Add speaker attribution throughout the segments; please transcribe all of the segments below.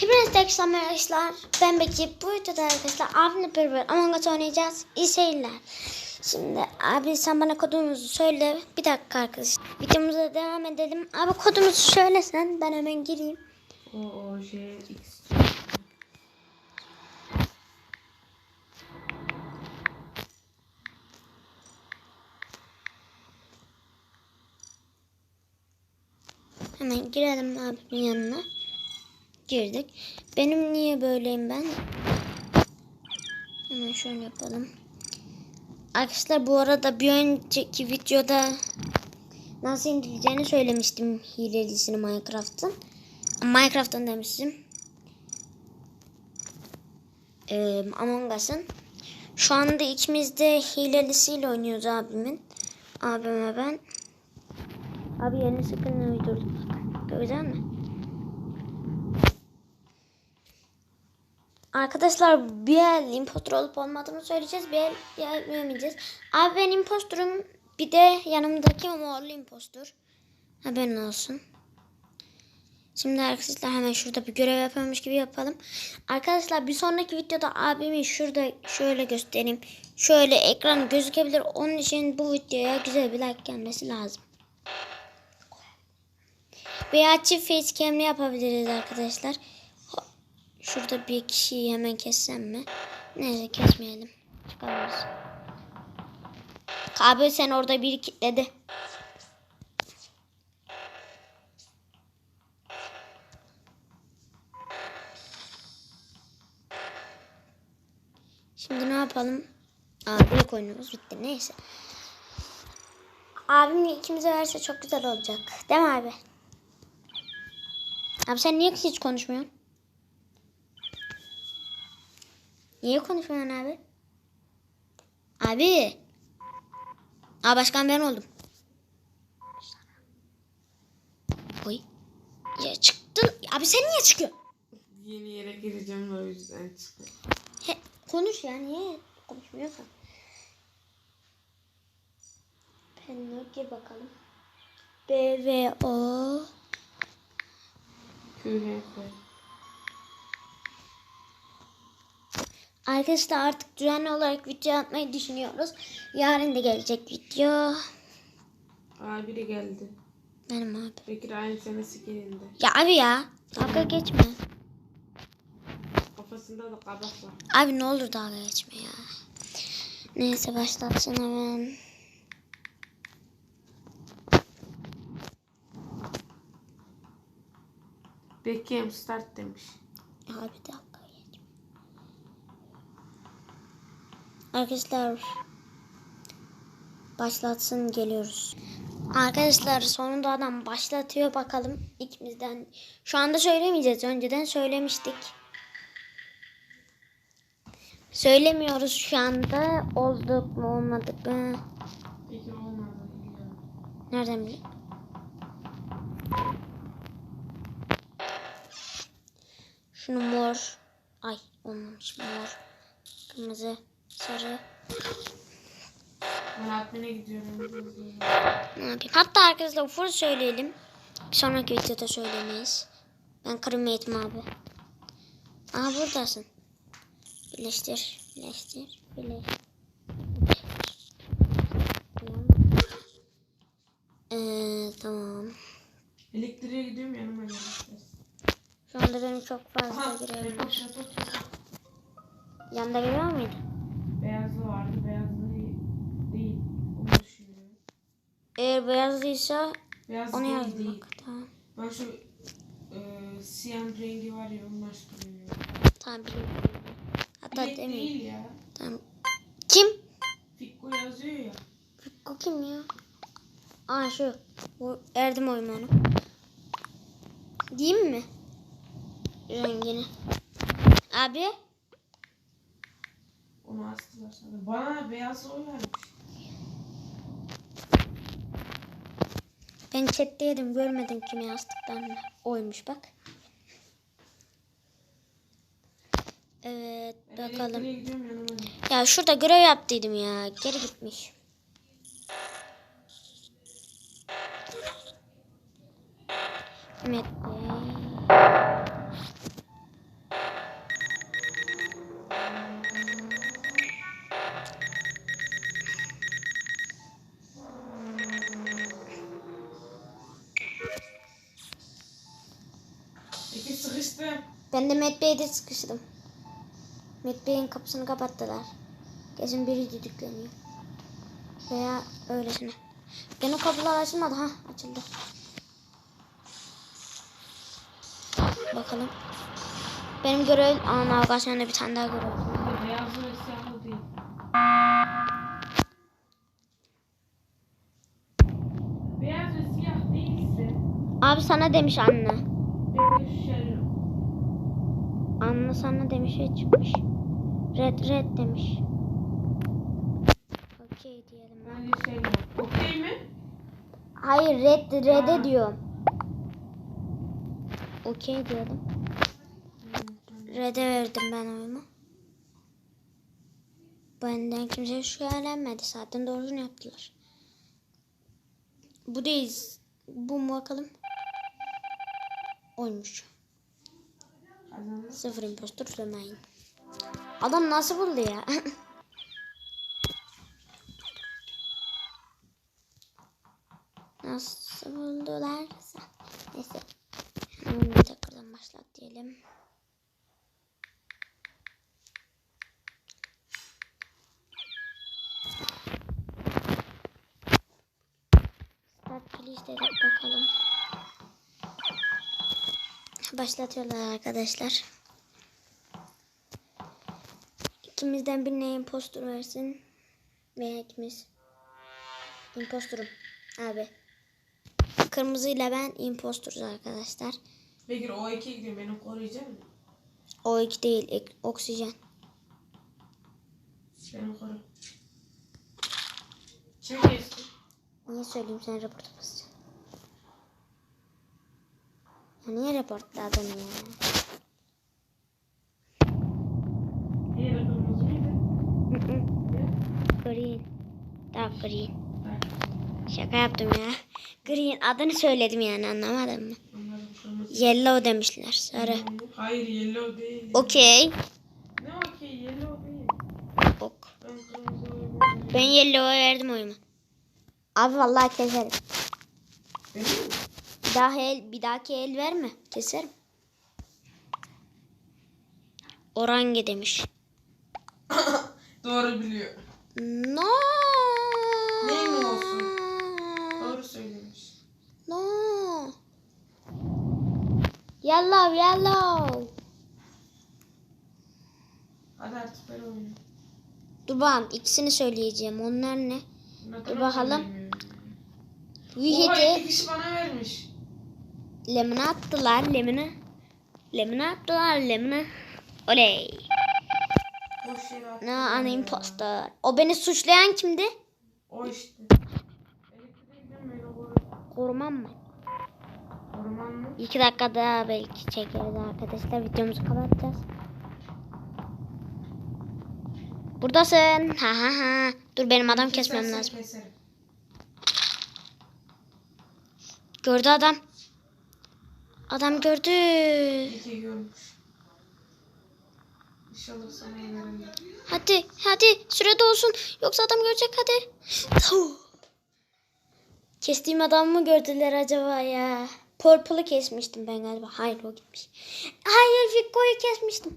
Speaker 1: Hepinize tekrar arkadaşlar. Ben Bekir. Bu videoda arkadaşlar abimle beraber Among Us oynayacağız. İyi seyirler. Şimdi abi sen bana kodumuzu söyle. Bir dakika arkadaşlar. Videomuza devam edelim. Abi kodumuzu söylesen ben hemen gireyim.
Speaker 2: O o şey X.
Speaker 1: Hemen girelim abimin yanına. Girdik. Benim niye böyleyim ben? Hemen şöyle yapalım. Arkadaşlar bu arada bir önceki videoda nasıl indirileceğini söylemiştim hilelisini Minecraft'ın. Minecraft'ın demiştim. Ee, Among Us'ın. Şu anda ikimiz de hilelisiyle oynuyoruz abimin. Abime ben. Abi yeni sıkın uydurduk. Güzel mi? Arkadaşlar bir el impostor olup olmadığını söyleyeceğiz. Bir el yapmayacağız. Abi ben impostorum. Bir de yanımdaki morlu impostor. Haberin olsun. Şimdi arkadaşlar hemen şurada bir görev yapıyormuş gibi yapalım. Arkadaşlar bir sonraki videoda abimi şurada şöyle göstereyim. Şöyle ekran gözükebilir. Onun için bu videoya güzel bir like gelmesi lazım. Veya çift facecam'le yapabiliriz arkadaşlar. Şurada bir kişiyi hemen kessem mi? Neyse kesmeyelim. Çıkarırız. Abi sen orada biri kilitledi. Şimdi ne yapalım? Abi ilk oyunumuz bitti. Neyse. Abim ikimize verse çok güzel olacak. Değil mi abi? Abi sen niye hiç konuşmuyorsun? Niye konuşmuyorsun abi? Abi. Aa başkan ben oldum. Oy. Ya çıktın. Abi sen niye çıkıyorsun?
Speaker 2: Yeni yere gireceğim o yüzden çıktım.
Speaker 1: He, konuş ya niye konuşmuyorsun? Penno gir bakalım. B V O
Speaker 2: QHF.
Speaker 1: Arkadaşlar artık düzenli olarak video atmayı düşünüyoruz. Yarın da gelecek video.
Speaker 2: Aa biri geldi.
Speaker 1: Benim abi.
Speaker 2: Bekir aynı senesi gelindi.
Speaker 1: Ya abi ya. Dalga geçme.
Speaker 2: Kafasında da kabak var.
Speaker 1: Abi ne olur dalga geçme ya. Neyse başlatsın hemen.
Speaker 2: Beckham start demiş.
Speaker 1: Abi geçme. Arkadaşlar başlatsın geliyoruz. Arkadaşlar sonunda adam başlatıyor bakalım ikimizden. Şu anda söylemeyeceğiz. Önceden söylemiştik. Söylemiyoruz şu anda. Olduk mu olmadık mı? Nereden bileyim? Şunu mor. Ay olmamış mor. Kırmızı. Sarı.
Speaker 2: Ben admin'e gidiyorum.
Speaker 1: Ne yapayım? Hatta arkadaşlar full söyleyelim. Bir sonraki videoda söylemeyiz. Ben kırmayayım abi. Aha buradasın. Birleştir. Birleştir. Birleştir. Ee, tamam.
Speaker 2: Elektriğe gidiyorum yanıma gelmişler.
Speaker 1: Şu anda benim çok fazla
Speaker 2: Aha report.
Speaker 1: Yanında geliyor muydu?
Speaker 2: Vardı. Beyazlı değil. Onu düşünüyorum.
Speaker 1: Eğer beyazlıysa
Speaker 2: Beyaz
Speaker 1: onu
Speaker 2: değil
Speaker 1: yazmak.
Speaker 2: değil.
Speaker 1: Tamam.
Speaker 2: Ben şu e, siyah rengi var ya onu açtırıyorum.
Speaker 1: Tamam biliyorum. Hatta
Speaker 2: Bilek
Speaker 1: demeyeyim.
Speaker 2: değil ya.
Speaker 1: Tamam. Kim?
Speaker 2: Fikko yazıyor ya.
Speaker 1: O kim ya? Aa şu. Bu Erdim oyunu onu. Diyeyim mi? Rengini. Abi.
Speaker 2: Onu astılar sana. Bana beyaz oy vermiş.
Speaker 1: Ben chatteydim görmedim kimi yazdıklarını. Oymuş bak. Evet
Speaker 2: Ben
Speaker 1: bakalım.
Speaker 2: elektriğe gidiyorum yanıma gel.
Speaker 1: Ya şurada görev yaptıydım ya. Geri gitmiş. Evet.
Speaker 2: Sıkıştım.
Speaker 1: Ben de Met Bey'de sıkıştım. Met Bey'in kapısını kapattılar. Kesin biri düdükleniyor. Veya öylesine. Benim kapılar açılmadı. ha açıldı. Bakalım. Benim görev... Aa navigasyonda bir tane daha görev.
Speaker 2: Beyazlı ve siyahlı değil. Beyaz ve siyah değilse
Speaker 1: Abi sana demiş anne.
Speaker 2: Bence Sherlock.
Speaker 1: Anne sana demiş ve çıkmış. Red red demiş. Okey diyelim.
Speaker 2: Bence Sherlock. Okey mi?
Speaker 1: Hayır red red'e
Speaker 2: Ha.
Speaker 1: diyorum. Okey diyelim. Red'e verdim ben oyumu. Benden kimse şüphelenmedi. Zaten doğrusunu yaptılar. Bu değil. Bu mu bakalım? Oymuş. Sıfır impostor söylemeyin. Adam nasıl buldu ya? nasıl buldularsa. Neyse. Hemen bir tekrardan başlat diyelim. Start please dedik bakalım. Başlatıyorlar arkadaşlar. İkimizden birine impostor versin. Veya ikimiz. Impostorum. Abi. Kırmızıyla ben impostoruz arkadaşlar.
Speaker 2: Bekir o iki gidiyor. Beni koruyacak mı?
Speaker 1: O iki değil. ek- oksijen.
Speaker 2: Beni koru. Geçti?
Speaker 1: Niye söyleyeyim sen raporta basacaksın. Ya niye raportladın ya? Green. Daha green. Şaka yaptım ya. Green adını söyledim yani anlamadın mı? Yellow demişler. Sarı.
Speaker 2: Hayır yellow değil.
Speaker 1: Okey.
Speaker 2: Ne okey yellow değil.
Speaker 1: Ok.
Speaker 2: Ben
Speaker 1: yellow'a verdim oyumu. Abi vallahi keserim.
Speaker 2: Benim?
Speaker 1: Bir daha el, bir dahaki el verme. Keserim. Orange demiş.
Speaker 2: Doğru biliyor.
Speaker 1: No.
Speaker 2: Neyin olsun? Doğru söylemiş.
Speaker 1: No. Yellow, yellow.
Speaker 2: Hadi artık ben oynayayım.
Speaker 1: Dur bakalım ikisini söyleyeceğim. Onlar ne? Dur bakalım.
Speaker 2: Oha
Speaker 1: Vihit'i
Speaker 2: iki kişi bana vermiş.
Speaker 1: Lemine attılar. Lemine. Lemine attılar. Lemine. Oley. Ne an impostor. O beni suçlayan kimdi?
Speaker 2: O işte.
Speaker 1: Korumam mı?
Speaker 2: Orman mı?
Speaker 1: İki dakika daha belki çekeriz arkadaşlar. Videomuzu kapatacağız. Buradasın. Ha ha ha. Dur benim adam kesmem lazım.
Speaker 2: Keserim.
Speaker 1: Gördü adam. Adam gördü.
Speaker 2: İyi görmüş. İnşallah sana yenerim.
Speaker 1: Hadi hadi sürede olsun. Yoksa adam görecek hadi. Tuh. Kestiğim adamı mı gördüler acaba ya? Purple'ı kesmiştim ben galiba. Hayır o gitmiş. Hayır Vicko'yu kesmiştim.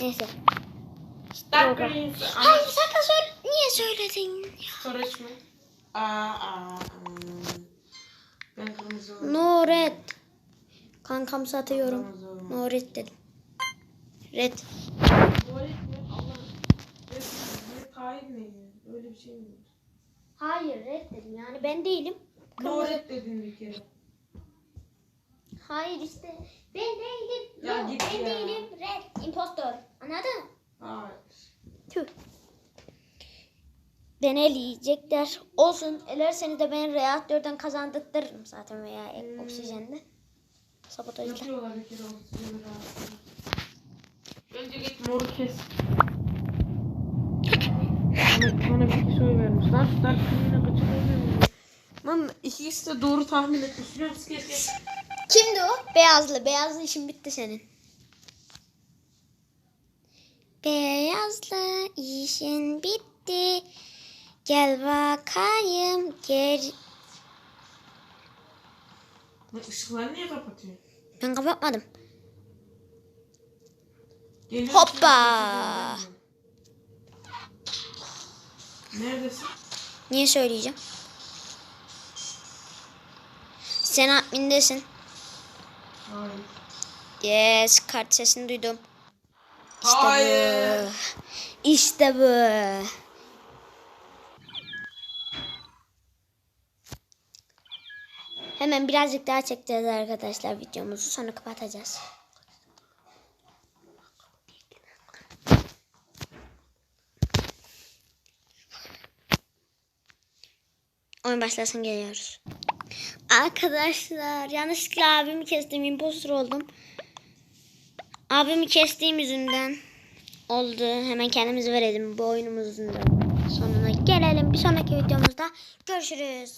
Speaker 1: Neyse.
Speaker 2: Dark
Speaker 1: Doğru.
Speaker 2: Green.
Speaker 1: Hayır sakın söyle. Niye söyledin?
Speaker 2: Storage mı? Aa, aa. hmm. Ben kırmızı olayım.
Speaker 1: No red. Kankam satıyorum.
Speaker 2: Kırmızı olayım.
Speaker 1: No red dedim. Red.
Speaker 2: Öyle bir şey mi?
Speaker 1: Hayır red dedim yani ben değilim.
Speaker 2: No red dedin bir kere.
Speaker 1: Hayır işte. Ben değilim.
Speaker 2: Ya
Speaker 1: No,
Speaker 2: git
Speaker 1: ben
Speaker 2: ya.
Speaker 1: değilim. Red. Impostor. Anladın?
Speaker 2: Hayır.
Speaker 1: Tüh. Beni eleyecekler. Olsun. Elerseniz de ben reaktörden kazandırtırırım zaten veya
Speaker 2: Hmm.
Speaker 1: oksijende. Sabotajla.
Speaker 2: Yapıyorlar bir kere. Önce git moru kes. bana, bana bir oy vermiş. Lan şu Dark Green'e kaçırabiliyor Lan ikisi de doğru tahmin etmiş.
Speaker 1: Kimdi o? Beyazlı. Beyazlı işin bitti senin. Beyazlı işin bitti. Gel bakayım geri.
Speaker 2: Lan ışıkları niye kapatıyor?
Speaker 1: Ben kapatmadım.
Speaker 2: Geliyorum.
Speaker 1: Hoppa.
Speaker 2: Neredesin?
Speaker 1: Niye söyleyeceğim? Sen admindesin.
Speaker 2: Hayır.
Speaker 1: Yes, kart sesini duydum. İşte
Speaker 2: Hayır.
Speaker 1: bu. İşte bu. Hemen birazcık daha çekeceğiz arkadaşlar videomuzu sonra kapatacağız. Oyun başlasın geliyoruz. Arkadaşlar yanlışlıkla abimi kestim impostor oldum. Abimi kestiğim yüzünden oldu. Hemen kendimizi verelim bu oyunumuzun sonuna gelelim. Bir sonraki videomuzda görüşürüz.